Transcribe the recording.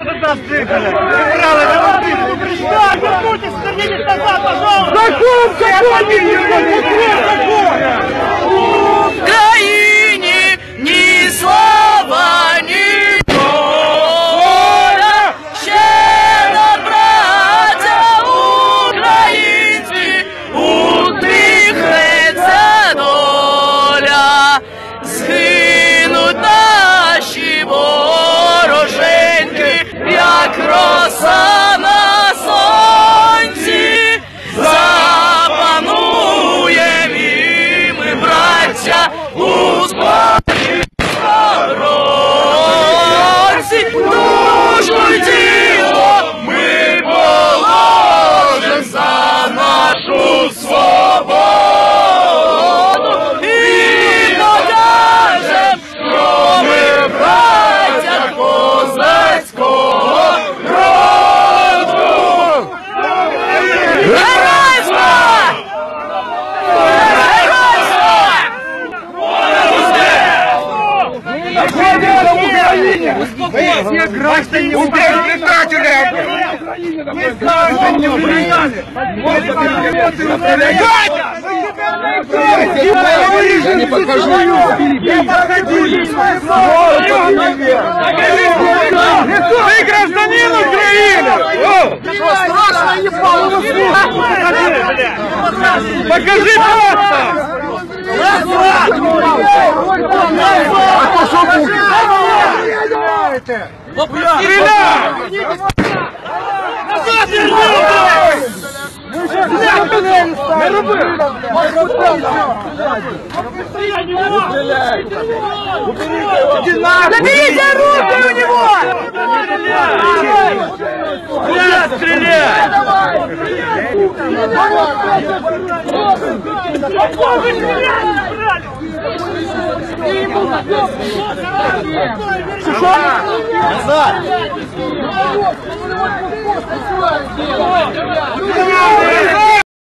Закон, Україні роса на сонці, запануєм і ми, браття, у сторонці, душу й ми положим за нашу свободу Все граждане Я не покажу Ты гражданин Украины! Покажи паспорт! А то что Заберите оружие у него! Блядь, стреляй! Назад!